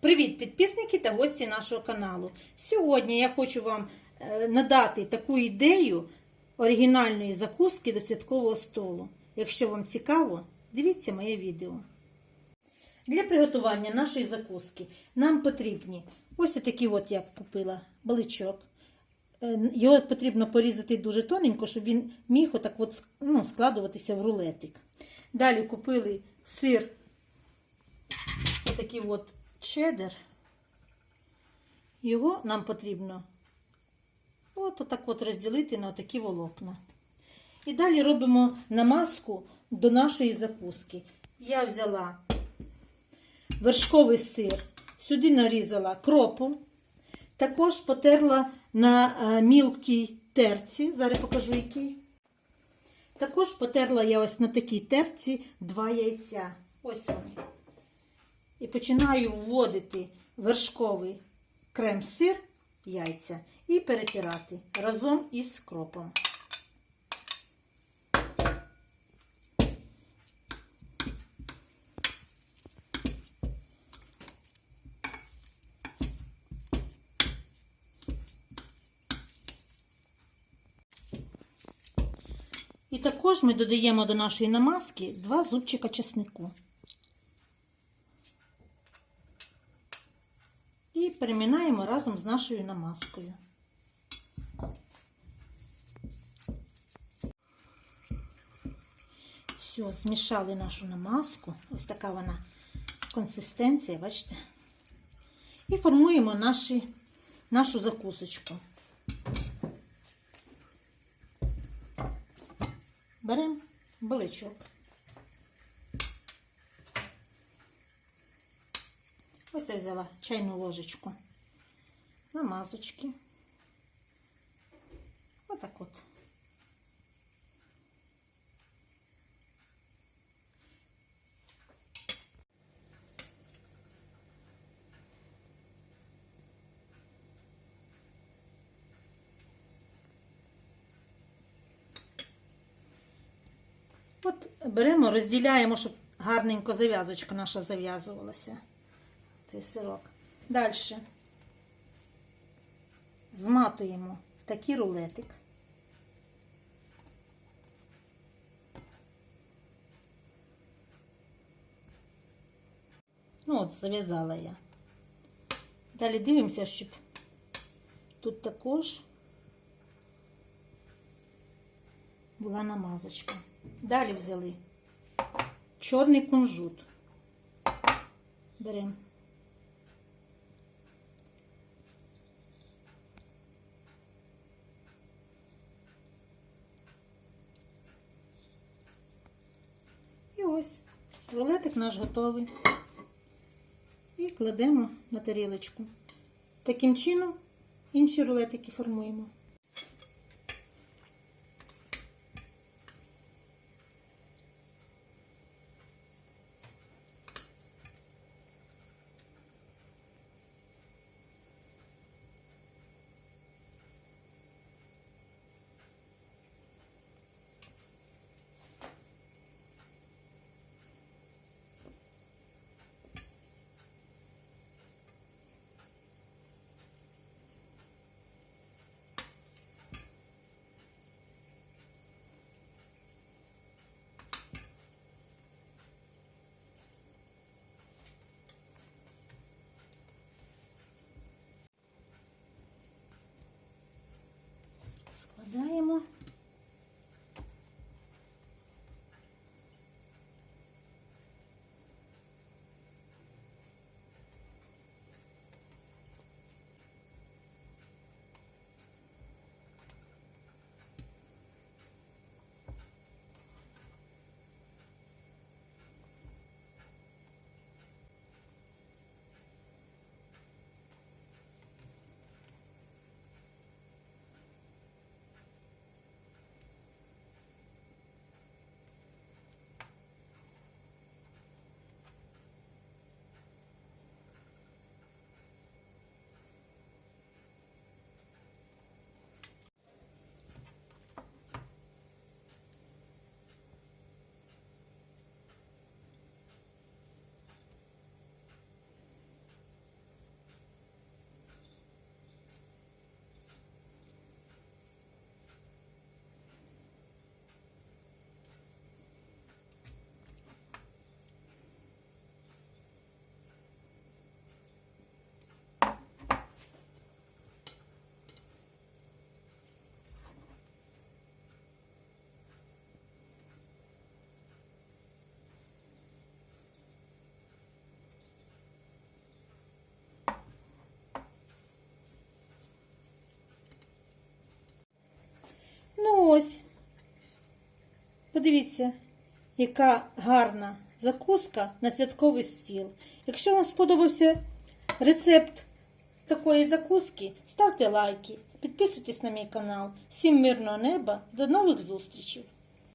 Привіт, підписники та гості нашого каналу. Сьогодні я хочу вам е, надати таку ідею оригінальної закуски до святкового столу. Якщо вам цікаво, дивіться моє відео. Для приготування нашої закуски нам потрібні ось такі от я купила баличок. Е, Його потрібно порізати дуже тоненько, щоб він міг отак от ну, складуватися в рулетик. Далі купили сир, отакий от чеддер. Його нам потрібно от отак от розділити на такі волокна. І далі робимо намазку до нашої закуски. Я взяла вершковий сир, сюди нарізала кропу, також потерла на е, мілкій терці, зараз покажу який. Також потерла я ось на такій терці два яйця. Ось вони. І починаю вводити вершковий крем-сир, яйця і перетирати разом із кропом. І також ми додаємо до нашої намазки два зубчика чеснику. І перемінаємо разом з нашою намазкою. Все, змішали нашу намазку. Ось така вона консистенція, бачите? І формуємо наші, нашу закусочку. Беремо баличок. Ось я взяла чайну ложечку. Намазочки. Отак от. От беремо, розділяємо, щоб гарненько зав'язочка наша зав'язувалася. Цей сирок. Далі зматуємо в такий рулетик. Ну от, зав'язала я. Далі дивимося, щоб тут також була намазочка. Далі взяли чорний кунжут. Беремо. Ось рулетик наш готовий. І кладемо на тарілочку. Таким чином інші рулетики формуємо. Подивіться, яка гарна закуска на святковий стіл. Якщо вам сподобався рецепт такої закуски, ставте лайки, підписуйтесь на мій канал. Всім мирного неба, до нових зустрічей!